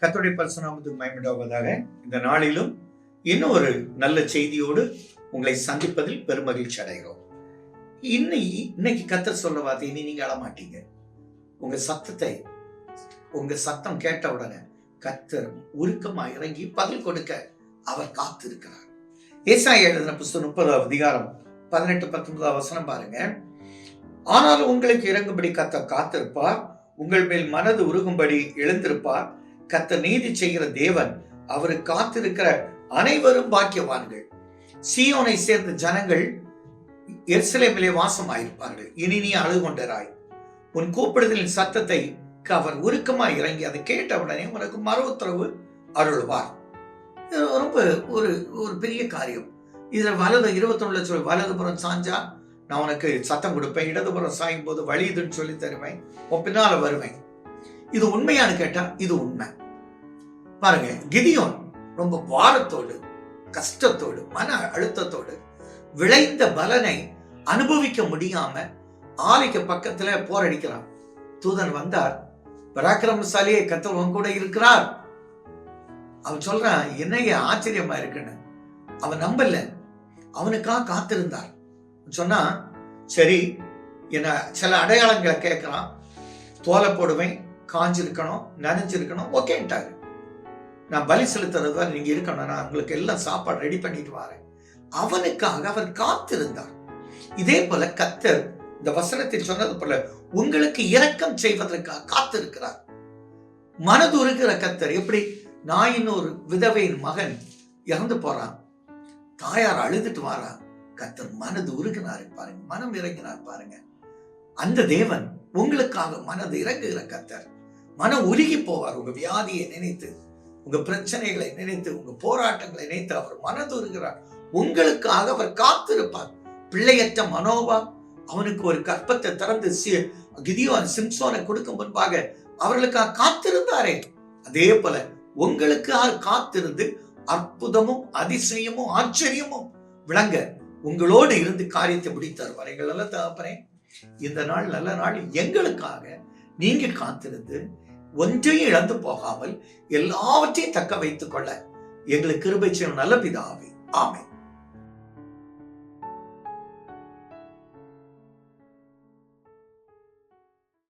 கத்துடைய பரிசுநாமத்துக்கு மயமிடாவதாக இந்த நாளிலும் இன்னும் ஒரு நல்ல செய்தியோடு உங்களை சந்திப்பதில் பெருமகிழ்ச்சி அடைகிறோம். இன்னைக்கு இன்னைக்கு கத்தர் சொல்ல வார்த்தை இனி நீங்க அழமாட்டீங்க. உங்க சத்தத்தை உங்க சத்தம் கேட்ட உடனே கத்தர் உருக்கமா இறங்கி பதில் கொடுக்க அவர் காத்திருக்கிறார். ஏசாய எழுதின புஸ்தகம் முப்பதாவது அதிகாரம் பதினெட்டு பத்தொன்பதாவது வசனம் பாருங்க. ஆனாலும் உங்களுக்கு இறங்கும்படி கத்த காத்திருப்பார். உங்கள் மேல் மனது உருகும்படி எழுந்திருப்பார். கத்த நீதி செய்கிற தேவன் அவரு காத்திருக்கிற அனைவரும் பாக்கியவான்கள். சீயோனை சேர்ந்த ஜனங்கள் எருசலேமிலே வாசமாயிருப்பார்கள். இனி நீ அழுகொண்டராய். உன் கூப்பிடுதலின் சத்தத்தை அவர் உருக்கமாக இறங்கி அதை கேட்ட உடனே உனக்கு மறு உத்தரவு அருள்வார். இது ரொம்ப ஒரு ஒரு பெரிய காரியம். இதுல வலது இருபத்தொன்னு லட்சம் வலதுபுறம் சாஞ்சா நான் உனக்கு சத்தம் கொடுப்பேன் இடதுபுறம் சாயும் போது வழி இதுன்னு சொல்லி தருவேன் உன் பின்னால வருவேன். இது உண்மையான்னு கேட்டா இது உண்மை. பாருங்க கிதியோன் ரொம்ப பாரத்தோடு கஷ்டத்தோடு மன அழுத்தத்தோடு விளைந்த பலனை அனுபவிக்க முடியாம ஆலைக்கு பக்கத்துல போரடிக்கிறான் தூதன் வந்தார் பராக்கிரமசாலியே கத்தவன் கூட இருக்கிறார். அவன் சொல்றான் என்னைய ஆச்சரியமா இருக்குன்னு. அவன் நம்பல. அவனுக்காக காத்திருந்தார். சொன்னா சரி என்ன சில அடையாளங்களை கேட்கறான். தோலை போடுவேன் காஞ்சிருக்கணும் நனைஞ்சிருக்கணும் ஓகேன்ட்டாரு நான் பலி செலுத்துறதா நீங்க இருக்கணும் நான் உங்களுக்கு எல்லாம் சாப்பாடு ரெடி பண்ணிட்டு வரேன். அவனுக்காக அவர் காத்திருந்தார். இதே போல கத்தர் இந்த வசனத்தில் சொன்னது போல உங்களுக்கு இரக்கம் செய்வதற்காக காத்திருக்கிறார். மனது உருகிற கத்தர் எப்படி நாயின் ஒரு விதவையின் மகன் இறந்து போறான். தாயார் அழுதுட்டு வாரா. கத்தர் மனது உருகினார் பாருங்க மனம் இறங்கினார் பாருங்க. அந்த தேவன் உங்களுக்காக மனது இறங்குகிற கத்தர். மனம் உருகி போவார் உங்க வியாதியை நினைத்து உங்க பிரச்சனைகளை நினைத்து உங்க போராட்டங்களை நினைத்து அவர் மனதுருகிறார் உங்களுக்காக அவர் காத்திருப்பார். பிள்ளையற்ற மனோபா அவனுக்கு ஒரு கற்பத்தை திறந்து கிதியோன் சிம்சோனை கொடுக்கும் முன்பாக அவர்களுக்காக காத்திருந்தாரே. அதே போல உங்களுக்காக காத்திருந்து அற்புதமும் அதிசயமும் ஆச்சரியமும் விளங்க உங்களோடு இருந்து காரியத்தை முடித்தார். வரைகள் எல்லாம் தகப்பறேன் இந்த நாள் நல்ல நாள். எங்களுக்காக நீங்க காத்திருந்து ஒன்றையும் இழந்து போகாமல் எல்லாவற்றையும் தக்க வைத்துக் கொள்ள எங்களுக்கு கிருபை செய்யும் நல்ல பிதாவே. ஆமை